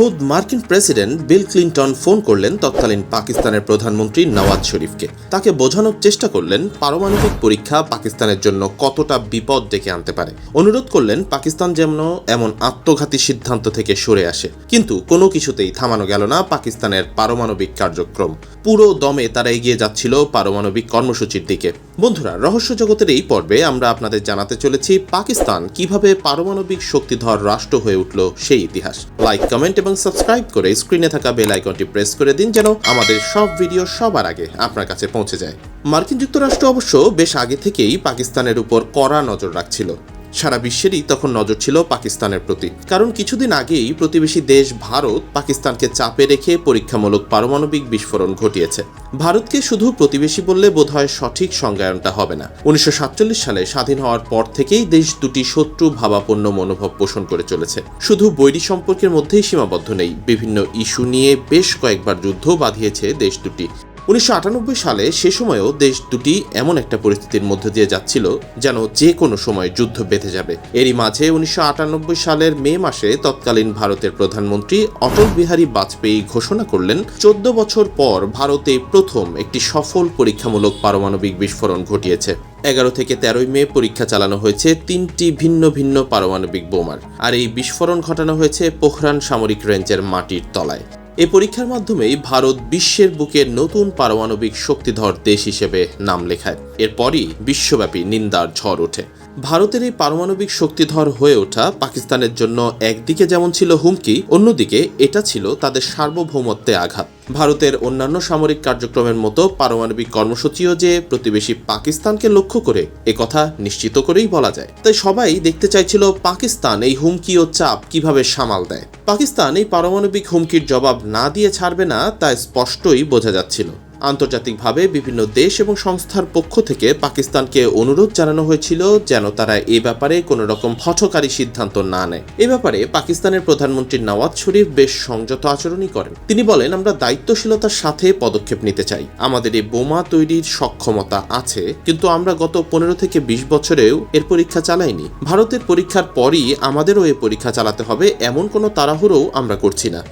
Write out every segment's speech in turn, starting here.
খোদ মার্কিন president Bill Clinton phone করলেন তৎকালীন পাকিস্তানের প্রধানমন্ত্রী নওয়াজ শরীফকে। তাকে বোঝানোর চেষ্টা করলেন পারমাণবিক পরীক্ষা পাকিস্তানের জন্য কতটা বিপদ ডেকে আনতে পারে। অনুরোধ করলেন, পাকিস্তান যেমন এমন আত্মঘাতী সিদ্ধান্ত থেকে সরে আসে। কিন্তু কোনো কিছুতেই থামানো গেল না পাকিস্তানের পারমাণবিক কার্যক্রম। পুরো দমে তারা এগিয়ে যাচ্ছিল পারমাণবিক কর্মসূচির দিকে। বন্ধুরা, রহস্য জগতের এই পর্বে আমরা আপনাদের জানাতে চলেছি পাকিস্তান কীভাবে পারমাণবিক শক্তিধর রাষ্ট্র হয়ে উঠল সেই ইতিহাস। লাইক কমেন্ট এবং সাবস্ক্রাইব করে স্ক্রিনে থাকা বেল আইকনটি প্রেস করে দিন যেন আমাদের সব ভিডিও সবার আগে আপনার কাছে পৌঁছে যায়। মার্কিন যুক্তরাষ্ট্র অবশ্য বেশ আগে থেকেই পাকিস্তানের উপর কড়া নজর রাখছিল। সারা বিশ্বেরই তখন নজর ছিল পাকিস্তানের প্রতি। কারণ কিছুদিন আগেই প্রতিবেশী দেশ ভারত পাকিস্তানকে চাপে রেখে পরীক্ষামূলক পারমাণবিক বিস্ফোরণ ঘটিয়েছে। ভারতকে শুধু প্রতিবেশী বললে বোধহয় সঠিক সংজ্ঞায়নটা হবে না। উনিশশো সাতচল্লিশ সালে স্বাধীন হওয়ার পর থেকেই দেশ দুটি শত্রু ভাবাপন্ন মনোভাব পোষণ করে চলেছে। শুধু বৈরী সম্পর্কের মধ্যেই সীমাবদ্ধ নেই। বিভিন্ন ইস্যু নিয়ে বেশ কয়েকবার যুদ্ধ বাঁধিয়েছে দেশ দুটি। উনিশশো আটানব্বই সালে সে সময়েও দেশ দুটি এমন একটা পরিস্থিতির মধ্যে দিয়ে যাচ্ছিল যেন যে কোনো সময় যুদ্ধ বেঁধে যাবে। এরই মাঝে উনিশশো আটানব্বই সালের মে মাসে তৎকালীন ভারতের প্রধানমন্ত্রী অটল বিহারী বাজপেয়ী ঘোষণা করলেন, চোদ্দ বছর পর ভারতে প্রথম একটি সফল পরীক্ষামূলক পারমাণবিক বিস্ফোরণ ঘটিয়েছে। এগারো থেকে তেরোই মে পরীক্ষা চালানো হয়েছে তিনটি ভিন্ন ভিন্ন পারমাণবিক বোমার, আর এই বিস্ফোরণ ঘটানো হয়েছে পোখরান সামরিক রেঞ্জের মাটির তলায়। এ পরীক্ষার মাধ্যমেই ভারত বিশ্বের বুকে নতুন পারমাণবিক শক্তিধর দেশ হিসেবে নাম লেখায়। এরপরই বিশ্বব্যাপী নিন্দার ঝড় ওঠে। ভারতের এই পারমাণবিক শক্তিধর হয়ে ওঠা পাকিস্তানের জন্য একদিকে যেমন ছিল হুমকি, অন্যদিকে এটা ছিল তাদের সার্বভৌমত্বে আঘাত। ভারতের অন্যান্য সামরিক কার্যক্রমের মতো পারমাণবিক কর্মসূচিও যে প্রতিবেশী পাকিস্তানকে লক্ষ্য করে কথা নিশ্চিত করেই বলা যায়। তাই সবাই দেখতে চাইছিল পাকিস্তান এই হুমকি ও চাপ কীভাবে সামাল দেয়। পাকিস্তান এই পারমাণবিক হুমকির জবাব না দিয়ে ছাড়বে না, তা স্পষ্টই বোঝা যাচ্ছিল। আন্তর্জাতিকভাবে বিভিন্ন দেশ এবং সংস্থার পক্ষ থেকে পাকিস্তানকে অনুরোধ জানানো হয়েছিল যেন তারা এ ব্যাপারে কোনো রকম হঠকারী সিদ্ধান্ত না নেয়। এ ব্যাপারে পাকিস্তানের প্রধানমন্ত্রী নওয়াজ শরীফ বেশ সংযত আচরণই করেন। তিনি বলেন, আমরা দায়িত্বশীলতার সাথে পদক্ষেপ নিতে চাই। আমাদের এই বোমা তৈরির সক্ষমতা আছে, কিন্তু আমরা গত পনেরো থেকে বিশ বছরেও এর পরীক্ষা চালাইনি। ভারতের পরীক্ষার পরই আমাদেরও এ পরীক্ষা চালাতে হবে। এমন কোনো তাড়াহুড়োও আমরা করছি না।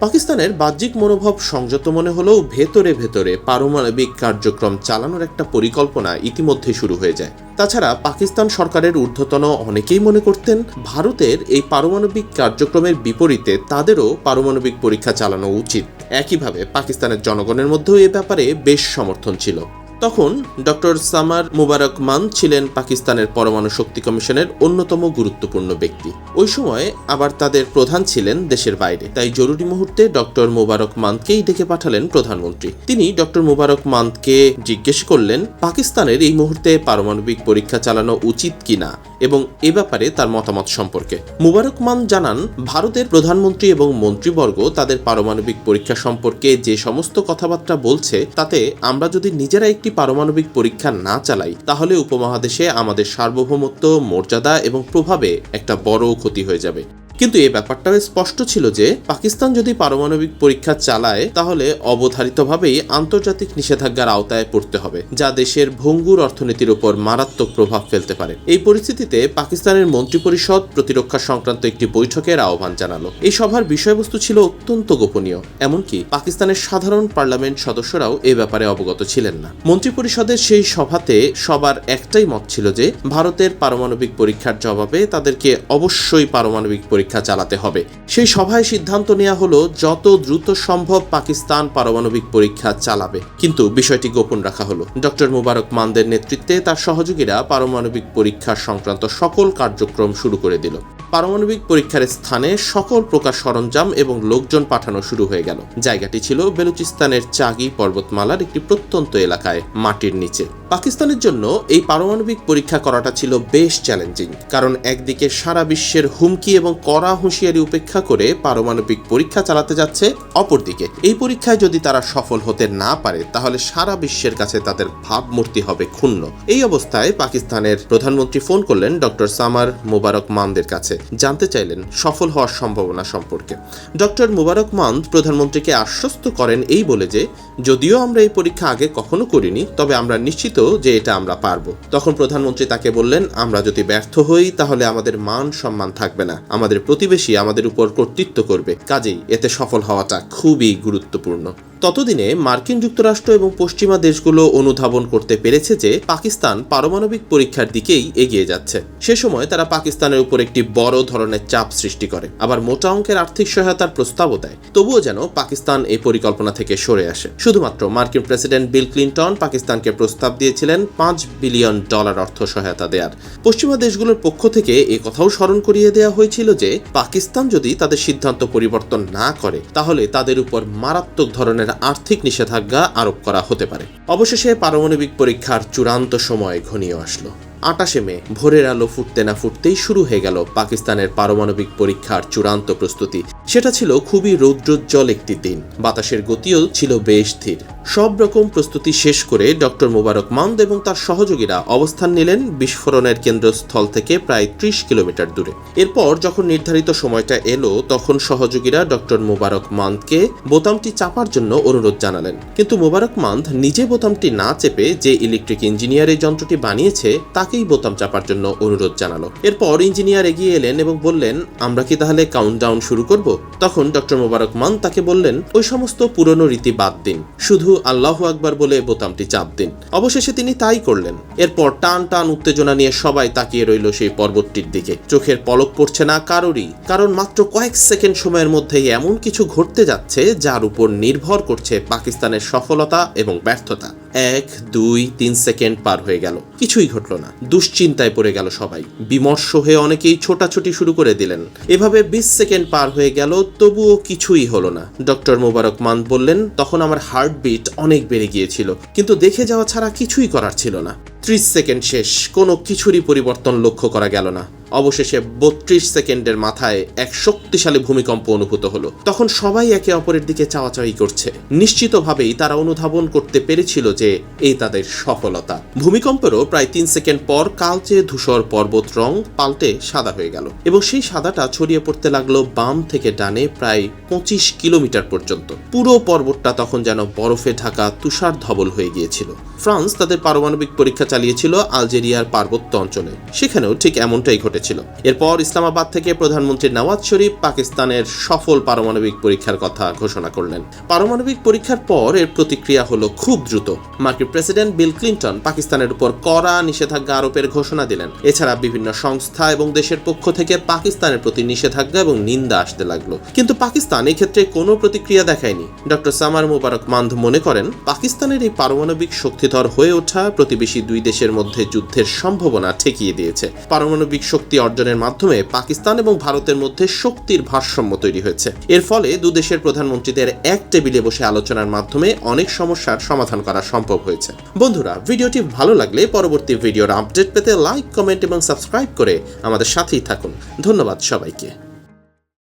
পাকিস্তানের বাহ্যিক মনোভাব সংযত মনে হলেও ভেতরে ভেতরে পারমাণবিক কার্যক্রম চালানোর একটা পরিকল্পনা ইতিমধ্যে শুরু হয়ে যায়। তাছাড়া পাকিস্তান সরকারের ঊর্ধ্বতন অনেকেই মনে করতেন, ভারতের এই পারমাণবিক কার্যক্রমের বিপরীতে তাদেরও পারমাণবিক পরীক্ষা চালানো উচিত। একইভাবে পাকিস্তানের জনগণের মধ্যেও এ ব্যাপারে বেশ সমর্থন ছিল। তখন ডক্টর সামার মুবারক মান ছিলেন পাকিস্তানের পরমাণু শক্তি কমিশনের অন্যতম গুরুত্বপূর্ণ ব্যক্তি। ওই সময় আবার তাদের প্রধান ছিলেন দেশের বাইরে। তাই জরুরি মুহূর্তে ডক্টর মুবারক মান্তকেই ডেকে পাঠালেন প্রধানমন্ত্রী। তিনি ডক্টর মুবারক মান্তকে জিজ্ঞেস করলেন, পাকিস্তানের এই মুহূর্তে পারমাণবিক পরীক্ষা চালানো উচিত কিনা এবং এ ব্যাপারে তার মতামত সম্পর্কে? মুবারক মান জানান, ভারতের প্রধানমন্ত্রী এবং মন্ত্রীবর্গ তাদের পারমাণবিক পরীক্ষা সম্পর্কে যে সমস্ত কথাবার্তা বলছে, তাতে আমরা যদি নিজেরা একটি পারমাণবিক পরীক্ষা না চালাই, তাহলে উপমহাদেশে আমাদের সার্বভৌমত্ব, মর্যাদা এবং প্রভাবে একটা বড় ক্ষতি হয়ে যাবে। কিন্তু এই ব্যাপারটাও স্পষ্ট ছিল যে পাকিস্তান যদি পারমাণবিক পরীক্ষা চালায়, তাহলে অবধারিতভাবেই আন্তর্জাতিক নিষেধাজ্ঞার আওতায় পড়তে হবে, যা দেশের ভঙ্গুর অর্থনীতির উপর মারাত্মক প্রভাব ফেলতে পারে। এই পরিস্থিতিতে পাকিস্তানের মন্ত্রিপরিষদ প্রতিরক্ষা সংক্রান্ত একটি বৈঠকের আহ্বান জানালো। এই সভার বিষয়বস্তু ছিল অত্যন্ত গোপনীয়, এমনকি পাকিস্তানের সাধারণ পার্লামেন্ট সদস্যরাও এ ব্যাপারে অবগত ছিলেন না। মন্ত্রিপরিষদের সেই সভাতে সবার একটাই মত ছিল যে, ভারতের পারমাণবিক পরীক্ষার জবাবে তাদেরকে অবশ্যই পারমাণবিক পরীক্ষা চালাতে হবে। সেই সভায় সিদ্ধান্ত নেওয়া হলো, যত দ্রুত সম্ভব পাকিস্তান পারমাণবিক পরীক্ষা চালাবে। কিন্তু বিষয়টি গোপন রাখা হলো। ডক্টর মুবারক মানদের নেতৃত্বে তার সহযোগীরা পারমাণবিক পরীক্ষা সংক্রান্ত সকল কার্যক্রম শুরু করে দিল। পারমাণবিক পরীক্ষার স্থানে সকল প্রকার সরঞ্জাম এবং লোকজন পাঠানো শুরু হয়ে গেল। জায়গাটি ছিল বেলুচিস্তানের চাগি পর্বতমালার একটি প্রত্যন্ত এলাকায়, মাটির নিচে। পাকিস্তানের জন্য এই পারমাণবিক পরীক্ষা করাটা ছিল বেশ চ্যালেঞ্জিং, কারণ একদিকে সারা বিশ্বের হুমকি এবং কড়া হুঁশিয়ারি উপেক্ষা করে পারমাণবিক পরীক্ষা চালাতে যাচ্ছে, অপরদিকে এই পরীক্ষায় যদি তারা সফল হতে না পারে, তাহলে সারা বিশ্বের কাছে তাদের ভাবমূর্তি হবে ক্ষুণ্ণ। এই অবস্থায় পাকিস্তানের প্রধানমন্ত্রী ফোন করলেন ডক্টর সামার মুবারক মানদের কাছে। জানতে চাইলেন সফল হওয়ার সম্ভাবনা সম্পর্কে। ডক্টর মুবারক মান্দ প্রধানমন্ত্রীকে আশ্বস্ত করেন এই বলে যে, যদিও আমরা এই পরীক্ষা আগে কখনো করিনি, তবে আমরা নিশ্চিত যে এটা আমরা পারব। তখন প্রধানমন্ত্রী তাকে বললেন, আমরা যদি ব্যর্থ হই, তাহলে আমাদের মান সম্মান থাকবে না। আমাদের প্রতিবেশী আমাদের উপর কর্তৃত্ব করবে। কাজেই এতে সফল হওয়াটা খুবই গুরুত্বপূর্ণ। ততদিনে মার্কিন যুক্তরাষ্ট্র এবং পশ্চিমা দেশগুলো অনুধাবন করতে পেরেছে যে পাকিস্তান পারমাণবিক পরীক্ষার দিকেই এগিয়ে যাচ্ছে। সে সময় তারা পাকিস্তানের উপর একটি বড় ধরনের চাপ সৃষ্টি করে, আবার মোটা অঙ্কের আর্থিক সহায়তার প্রস্তাবও দেয়। তবুও যেন পাকিস্তান এই পরিকল্পনা থেকে সরে আসে। শুধুমাত্র মার্কিন প্রেসিডেন্ট বিল ক্লিন্টন পাকিস্তানকে প্রস্তাব দিয়েছিলেন পাঁচ বিলিয়ন ডলার অর্থ সহায়তা দেওয়ার পশ্চিমা দেশগুলোর পক্ষ থেকে এ কথাও স্মরণ করিয়ে দেওয়া হয়েছিল যে, পাকিস্তান যদি তাদের সিদ্ধান্ত পরিবর্তন না করে, তাহলে তাদের উপর মারাত্মক ধরনের আর্থিক নিষেধাজ্ঞা আরোপ করা হতে পারে। অবশেষে পারমাণবিক পরীক্ষার চূড়ান্ত সময় ঘনিয়ে আসলো। আটাশে মে, ভোরের আলো ফুটতে না ফুটতেই শুরু হয়ে গেল পাকিস্তানের পারমাণবিক পরীক্ষার চূড়ান্ত প্রস্তুতি। সেটা ছিল খুবই রৌদ্রোজ্জ্বল একটি দিন। বাতাসের গতিও ছিল বেশ ধীর। সব রকম প্রস্তুতি শেষ করে ডক্টর মোবারক মান্দ এবং তার সহযোগীরা অবস্থান নিলেন বিস্ফোরণের কেন্দ্রস্থল থেকে প্রায় ত্রিশ কিলোমিটার দূরে। এরপর যখন নির্ধারিত সময়টা এলো, তখন সহযোগীরা ডক্টর মোবারক মান্দকে বোতামটি চাপার জন্য অনুরোধ জানালেন। কিন্তু মোবারক মান্দ নিজে বোতামটি না চেপে যে ইলেকট্রিক ইঞ্জিনিয়ার এই যন্ত্রটি বানিয়েছে তাকেই বোতাম চাপার জন্য অনুরোধ জানালো। এরপর ইঞ্জিনিয়ার এগিয়ে এলেন এবং বললেন, আমরা কি তাহলে কাউন্টডাউন শুরু করব? তখন ডক্টর মোবারক মান তাকে বললেন, ওই সমস্ত পুরনো রীতি বাদ দিন। শুধু আল্লাহ আকবার বলে বোতামটি চাপ দিন। অবশেষে তিনি তাই করলেন। এরপর টান টান উত্তেজনা নিয়ে সবাই তাকিয়ে রইল সেই পর্বতটির দিকে। চোখের পলক পড়ছে না কারোরই, কারণ মাত্র কয়েক সেকেন্ড সময়ের মধ্যেই এমন কিছু ঘটতে যাচ্ছে যার উপর নির্ভর করছে পাকিস্তানের সফলতা এবং ব্যর্থতা। এক, দুই, তিন সেকেন্ড পার হয়ে গেল। কিছুই ঘটল না। দুশ্চিন্তায় পড়ে গেল সবাই। বিমর্ষ হয়ে অনেকেই ছোটাছুটি শুরু করে দিলেন। এভাবে বিশ সেকেন্ড পার হয়ে গেল, তবুও কিছুই হলো না। ডক্টর মোবারক মান বললেন, তখন আমার হার্টবিট অনেক বেড়ে গিয়েছিল, কিন্তু দেখে যাওয়া ছাড়া কিছুই করার ছিল না। ত্রিশ সেকেন্ড শেষ, কোনো কিছুরই পরিবর্তন লক্ষ্য করা গেল না। অবশেষে বত্রিশ সেকেন্ডের মাথায় এক শক্তিশালী ভূমিকম্প অনুভূত হলো। তখন সবাই একে অপরের দিকে চাওয়াচাওয়ি করছে। নিশ্চিতভাবেই তারা অনুধাবন করতে পেরেছিল যে এই তাদের সফলতা। ভূমিকম্পেরও প্রায় তিন সেকেন্ড পর কালচে ধূসর পর্বত রং পাল্টে সাদা হয়ে গেল এবং সেই সাদাটা ছড়িয়ে পড়তে লাগল বাম থেকে ডানে প্রায় পঁচিশ কিলোমিটার পর্যন্ত। পুরো পর্বতটা তখন যেন বরফে ঢাকা তুষার ধবল হয়ে গিয়েছিল। ফ্রান্স তাদের পারমাণবিক পরীক্ষা চালিয়েছিল আলজেরিয়ার পার্বত্য অঞ্চলে। সেখানেও ঠিক এমনটাই ঘটেছিল এরপর ইসলামাবাদ থেকে প্রধানমন্ত্রী নওয়াজ শরীফ পাকিস্তানের সফল পারমাণবিক পরীক্ষার কথা ঘোষণা করলেন। পারমাণবিক পরীক্ষার পর এর প্রতিক্রিয়া হলো খুব দ্রুত। মার্কিন প্রেসিডেন্ট বিল ক্লিন্টন পাকিস্তানের উপর কড়া নিষেধাজ্ঞা আরোপের ঘোষণা দিলেন। এছাড়া বিভিন্ন সংস্থা এবং দেশের পক্ষ থেকে পাকিস্তানের প্রতি নিষেধাজ্ঞা এবং নিন্দা আসতে লাগল। কিন্তু পাকিস্তান ক্ষেত্রে কোনো প্রতিক্রিয়া দেখায়নি। ডক্টর সামার মুবারক মান্ধ মনে করেন, পাকিস্তানের এই পারমাণবিক শক্তিধর হয়ে ওঠা প্রতিবেশী দুই দেশের মধ্যে যুদ্ধের সম্ভাবনা ঠেকিয়ে দিয়েছে। পারমাণবিক শক্তি অর্জনের মাধ্যমে পাকিস্তান এবং ভারতের মধ্যে শক্তির ভারসাম্য তৈরি হয়েছে। এর ফলে দু দেশের প্রধানমন্ত্রীদের এক টেবিলে বসে আলোচনার মাধ্যমে অনেক সমস্যার সমাধান করা সম্ভব হয়েছে। বন্ধুরা, ভিডিওটি ভালো লাগলে পরবর্তী ভিডিওর আপডেট পেতে লাইক কমেন্ট এবং সাবস্ক্রাইব করে আমাদের সাথেই থাকুন। ধন্যবাদ সবাইকে।